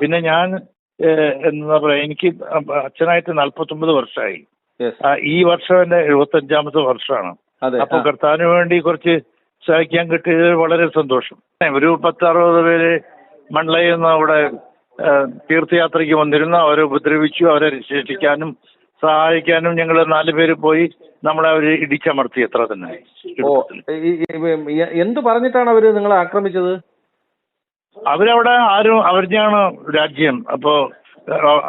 പിന്നെ ഞാൻ എന്താ പറയാ എനിക്ക് അച്ഛനായിട്ട് നാല്പത്തൊമ്പത് വർഷമായി ഈ വർഷം എന്റെ എഴുപത്തഞ്ചാമത്തെ വർഷമാണ്. അതെ അപ്പൊ കർത്താവിന് വേണ്ടി കുറച്ച് സഹായിക്കാൻ കിട്ടിയത് വളരെ സന്തോഷം. ഒരു പത്ത് അറുപത് പേര് മണ്ണയിൽ നിന്ന് അവിടെ തീർത്ഥയാത്രയ്ക്ക് വന്നിരുന്നു. അവരെ ഉപദ്രവിച്ചു അവരെ രക്ഷിക്കാനും സഹായിക്കാനും ഞങ്ങൾ നാല് പേര് പോയി നമ്മളെ അവർ ഇടിച്ചമർത്തി എത്ര തന്നെ. എന്ത് പറഞ്ഞിട്ടാണ് അവർ നിങ്ങളെ ആക്രമിച്ചത്? അവരവിടെ ആരും അവരുടെയാണ് രാജ്യം. അപ്പോ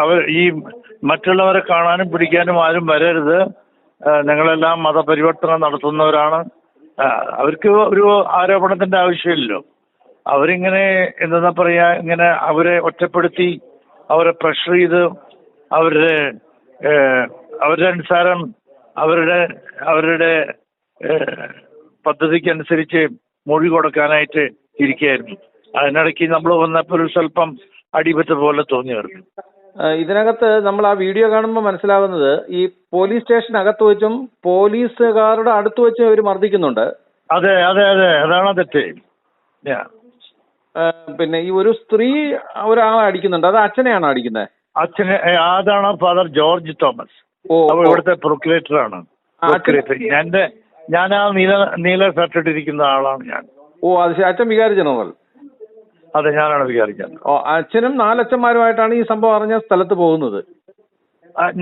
അവർ ഈ മറ്റുള്ളവരെ കാണാനും പിടിക്കാനും ആരും വരരുത്. ഞങ്ങളെല്ലാം മതപരിവർത്തനം നടത്തുന്നവരാണ്. അവർക്ക് ഒരു ആരോപണത്തിന്റെ ആവശ്യമില്ലല്ലോ. അവരിങ്ങനെ എന്താ പറയാ ഇങ്ങനെ അവരെ ഒറ്റപ്പെടുത്തി അവരെ പ്രഷർ ചെയ്ത് അവരുടെ അവരുടെ അനുസാരം അവരുടെ അവരുടെ പദ്ധതിക്കനുസരിച്ച് മൊഴി കൊടുക്കാനായിട്ട് ഇരിക്കുകയായിരുന്നു. അതിനിടയ്ക്ക് നമ്മൾ വന്നപ്പോൾ ഒരു സ്വല്പം അടിപറ്റ പോലെ തോന്നി വരുന്നു ഇതിനകത്ത് നമ്മൾ ആ വീഡിയോ കാണുമ്പോൾ മനസ്സിലാവുന്നത് ഈ പോലീസ് സ്റ്റേഷനകത്ത് വെച്ചും പോലീസുകാരുടെ അടുത്ത് വെച്ചും അവർ മർദ്ദിക്കുന്നുണ്ട്. അതെ അതെ അതെ. അതാണ് തെറ്റ്. പിന്നെ ഈ ഒരു സ്ത്രീ ഒരാളെ അടിക്കുന്നുണ്ട്. അത് അച്ഛനെയാണ് അടിക്കുന്നത് അച്ഛനെ അതാണ് ഫാദർ ജോർജ് തോമസ്. ഓ. ഇവിടുത്തെ പ്രൊക്യുലേറ്റർ ആണ് ഞാൻ ഞാൻ ആ നീല നീല ഷർട്ട് ഇട്ടിരിക്കുന്ന ആളാണ് ഞാൻ. ഓ അത് അച്ഛൻ വികാരി ജനറൽ അതെ ഞാനാണ് വിചാരിച്ചത് ഓ അച്ഛനും നാലച്ഛന്മാരുമായിട്ടാണ് ഈ സംഭവം അറിഞ്ഞ സ്ഥലത്ത് പോകുന്നത്?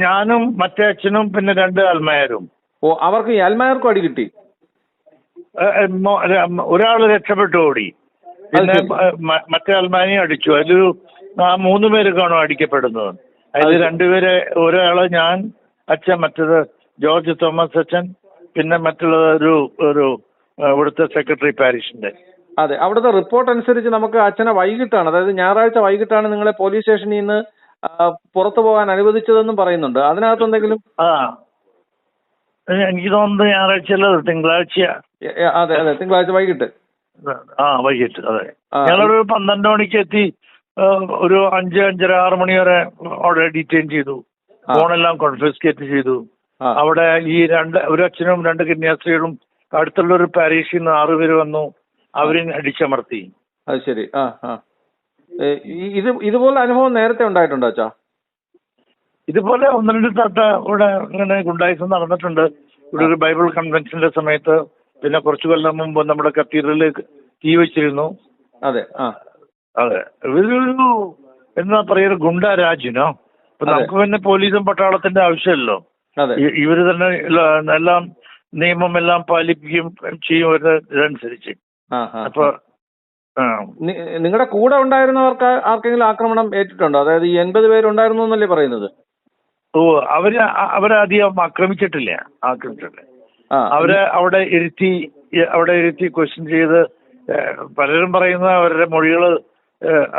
ഞാനും മറ്റേ അച്ഛനും പിന്നെ രണ്ട് അൽമായരും. ഓ അവർക്ക് ഈ അൽമയർക്കും അടി കിട്ടി? ഒരാൾ രക്ഷപ്പെട്ടു ഓടി പിന്നെ മറ്റേ അൽമാനിയും അടിച്ചു. അതിലൊരു ആ മൂന്ന് പേര് കാണും അടിക്കപ്പെടുന്നത് അതിൽ. രണ്ടുപേരെ ഒരാൾ ഞാൻ അച്ഛൻ മറ്റേത് ജോർജ് തോമസ് അച്ഛൻ പിന്നെ മറ്റുള്ളത് ഒരു ഒരു ഇവിടുത്തെ സെക്രട്ടറി പാരിഷിന്റെ. അതെ അവിടുത്തെ റിപ്പോർട്ട് അനുസരിച്ച് നമുക്ക് അച്ഛനെ വൈകിട്ടാണ് അതായത് ഞായറാഴ്ച വൈകിട്ടാണ് നിങ്ങളെ പോലീസ് സ്റ്റേഷനിൽ നിന്ന് പുറത്തു പോകാൻ അനുവദിച്ചതെന്നും പറയുന്നുണ്ട്. അതിനകത്ത് എന്തെങ്കിലും ആ എനിക്ക് തോന്നുന്നത് ഞായറാഴ്ച അല്ല എ- അതെ അതെ തിങ്കളാഴ്ച വൈകിട്ട്. ആ വൈകിട്ട് അതെ. ഞങ്ങളൊരു പന്ത്രണ്ട് മണിക്ക് എത്തി ഒരു അഞ്ച് അഞ്ചര ആറ് മണി വരെ അവിടെ ഡീറ്റെയിൻ ചെയ്തു. ഫോണെല്ലാം കോൺഫിസ്കേറ്റ് ചെയ്തു. അവിടെ ഈ രണ്ട് ഒരു അച്ഛനും രണ്ട് കന്യാസ്ത്രീകളും അടുത്തുള്ള ഒരു പാരീഷിൽ നിന്ന് ആറുപേര് വന്നു. അവരെ അടിച്ചമർത്തി. അത് ശരി. ആ ആ. ഇത് ഇതുപോലെ അനുഭവം നേരത്തെ ഉണ്ടായിട്ടുണ്ടോ അച്ഛാ? ഇതുപോലെ ഒന്ന് രണ്ട് തട്ട ഇവിടെ ഇങ്ങനെ ഗുണ്ടായിസം നടന്നിട്ടുണ്ട്. ഇവിടെ ഒരു ബൈബിൾ കൺവെൻഷന്റെ സമയത്ത് പിന്നെ കുറച്ചു കൊല്ലം മുമ്പ് നമ്മുടെ കത്തീഡ്രലിൽ തീ വെച്ചിരുന്നു. അതെ ആ. അതെ. ഇവരൊരു എന്താ പറയുക ഗുണ്ട രാജ്യനോ ഇപ്പൊ നമുക്ക് പിന്നെ പോലീസും പട്ടാളത്തിന്റെ ആവശ്യമല്ലോ ഇവർ തന്നെ എല്ലാം- നിയമം എല്ലാം പാലിക്കുകയും ചെയ്യും ഇതനുസരിച്ച്. അപ്പൊ നിങ്ങളുടെ കൂടെ ഉണ്ടായിരുന്നവർക്ക് ആർക്കെങ്കിലും ആക്രമണം ഏറ്റിട്ടുണ്ടോ? അതായത് ഈ എൺപത് പേരുണ്ടായിരുന്നു എന്നല്ലേ പറയുന്നത്? ഓ അവർ അവരധികം ആക്രമിച്ചിട്ടില്ല. ആക്രമിച്ചിട്ടില്ല. അവർ അവിടെ ഇരുത്തി അവിടെ ഇരുത്തി ക്വസ്റ്റ്യൻ ചെയ്ത് പലരും പറയുന്ന അവരുടെ മൊഴികൾ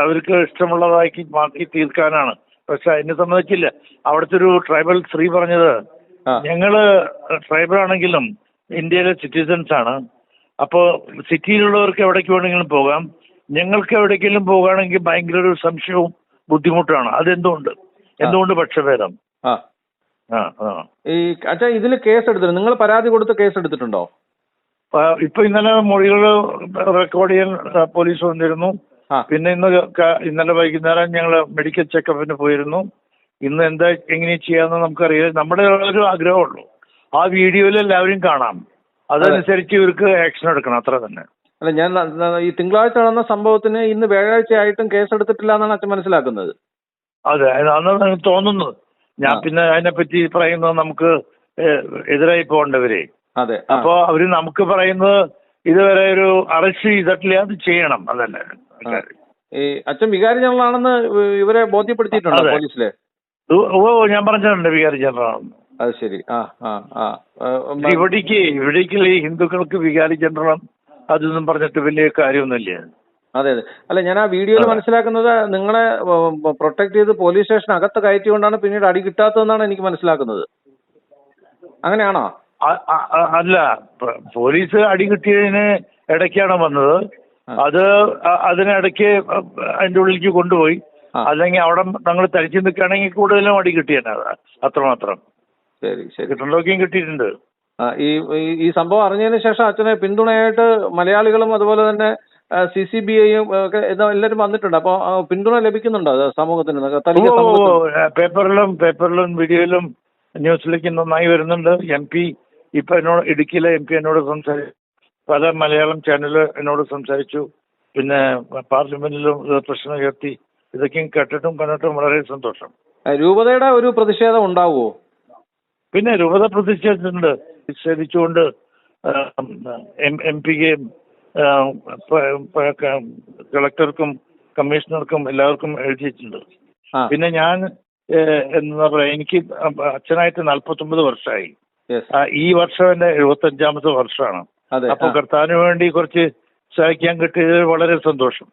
അവർക്ക് ഇഷ്ടമുള്ളതാക്കി മാറ്റി തീർക്കാനാണ്. പക്ഷെ അതിനെ സംബന്ധിച്ചില്ല. അവിടുത്തെ ഒരു ട്രൈബൽ സ്ത്രീ പറഞ്ഞത് ഞങ്ങൾ ട്രൈബൽ ആണെങ്കിലും ഇന്ത്യയിലെ സിറ്റിസൺസ് ആണ്. അപ്പോൾ സിറ്റിയിലുള്ളവർക്ക് എവിടേക്ക് വേണമെങ്കിലും പോകാം. ഞങ്ങൾക്ക് എവിടേക്കെങ്കിലും പോകുകയാണെങ്കിൽ ഭയങ്കര ഒരു സംശയവും ബുദ്ധിമുട്ടാണ് അതെന്തുകൊണ്ട്? എന്തുകൊണ്ട് പക്ഷഭേദം? ആ. ആ ആ. ഈ അച്ഛാ ഇതിൽ കേസ് എടുത്തിട്ടുണ്ട് നിങ്ങൾ പരാതി കൊടുത്ത് കേസ് എടുത്തിട്ടുണ്ടോ ഇപ്പൊ ഇന്നലെ മൊഴികൾ റെക്കോർഡ് ചെയ്യാൻ പോലീസ് വന്നിരുന്നു. പിന്നെ ഇന്ന് ഇന്നലെ വൈകുന്നേരം ഞങ്ങൾ മെഡിക്കൽ ചെക്കപ്പിന് പോയിരുന്നു. ഇന്ന് എന്താ എങ്ങനെ ചെയ്യാന്ന് നമുക്കറിയാം. നമ്മുടെ ഒരു ആഗ്രഹമുള്ളൂ. ആ വീഡിയോയിൽ എല്ലാവരും കാണാം. അതനുസരിച്ച് ഇവർക്ക് ആക്ഷൻ എടുക്കണം അത്ര തന്നെ. അല്ല ഞാൻ ഈ തിങ്കളാഴ്ച നടന്ന സംഭവത്തിന് ഇന്ന് വ്യാഴാഴ്ച ആയിട്ടും കേസ് എടുത്തിട്ടില്ല എന്നാണ് അച്ഛൻ മനസ്സിലാക്കുന്നത്. അതെ അതാണ് എനിക്ക് തോന്നുന്നത്. ഞാൻ. പിന്നെ അതിനെപ്പറ്റി പറയുന്നത് നമുക്ക് എതിരായി പോകേണ്ടവരെ. അതെ. അപ്പോ അവർ നമുക്ക് പറയുന്നത് ഇതുവരെ ഒരു അറസ്റ്റ് ചെയ്തിട്ടില്ല അത് ചെയ്യണം അതന്നെ. ഈ അച്ഛൻ വികാരി ജനറൽ ആണെന്ന് ഇവരെ ബോധ്യപ്പെടുത്തിയിട്ടുണ്ടോ. പോലീസിലെ? ഓ ഓ, ഞാൻ പറഞ്ഞിട്ടുണ്ട് വികാരി ജനറൽ അത് ശരി. ആ ആ ആ. ഇവിടേക്ക് ഇവിടേക്ക് ഈ ഹിന്ദുക്കൾക്ക് വികാരി ജനറൽ അതൊന്നും പറഞ്ഞിട്ട് വലിയ കാര്യമൊന്നുമില്ല. അതെ അതെ. അല്ല ഞാൻ ആ വീഡിയോയിൽ മനസ്സിലാക്കുന്നത് നിങ്ങളെ പ്രൊട്ടക്ട് ചെയ്ത് പോലീസ് സ്റ്റേഷൻ അകത്ത് കയറ്റിക്കൊണ്ടാണ് പിന്നീട് അടി കിട്ടാത്തതെന്നാണ് എനിക്ക് മനസ്സിലാക്കുന്നത്. അങ്ങനെയാണോ? അല്ല. പോലീസ് അടി കിട്ടിയതിന് ഇടയ്ക്കാണ് വന്നത്. അത് അതിനിടയ്ക്ക് അതിന്റെ ഉള്ളിലേക്ക് കൊണ്ടുപോയി. അല്ലെങ്കിൽ അവിടെ ഞങ്ങൾ തരിച്ചു നിൽക്കുകയാണെങ്കിൽ കൂടുതലും അടി കിട്ടിയാണ് അത്രമാത്രം. ശരി ശരി. കിട്ടണ്ടോക്കിയും കിട്ടിയിട്ടുണ്ട്. ആ, ഈ ഈ- സംഭവം അറിഞ്ഞതിന് ശേഷം അച്ഛനെ പിന്തുണയായിട്ട് മലയാളികളും അതുപോലെ തന്നെ സി സി ബി ഐയും ഒക്കെ എല്ലാവരും വന്നിട്ടുണ്ട്. അപ്പോൾ പിന്തുണ ലഭിക്കുന്നുണ്ടോ അത് സമൂഹത്തിന്? പേപ്പറിലും പേപ്പറിലും വീഡിയോയിലും ന്യൂസിലേക്ക് നന്നായി വരുന്നുണ്ട്. എം പി ഇപ്പൊ എന്നോട് ഇടുക്കിയിലെ എം പി എന്നോട് സംസാരിച്ചു പല മലയാളം ചാനൽ എന്നോട് സംസാരിച്ചു. പിന്നെ പാർലമെന്റിലും പ്രശ്നം ഉയർത്തി. ഇതൊക്കെയും കേട്ടിട്ടും കണ്ടിട്ടും വളരെ സന്തോഷം. രൂപതയുടെ ഒരു പ്രതിഷേധം ഉണ്ടാവുമോ? പിന്നെ രൂപത പ്രതിഷേധിച്ചിട്ടുണ്ട് പ്രതിഷേധിച്ചുകൊണ്ട് എം എം പിയെയും കളക്ടർക്കും കമ്മീഷണർക്കും എല്ലാവർക്കും എഴുതിയിട്ടുണ്ട്. പിന്നെ ഞാൻ എന്താ പറയാ എനിക്ക് അച്ഛനായിട്ട് നാൽപ്പത്തൊമ്പത് വർഷമായി ഈ വർഷം എന്റെ എഴുപത്തഞ്ചാമത്തെ വർഷമാണ്. അതെ അപ്പൊ കർത്താവിന് വേണ്ടി കുറച്ച് സഹായിക്കാൻ കിട്ടിയത് വളരെ സന്തോഷം.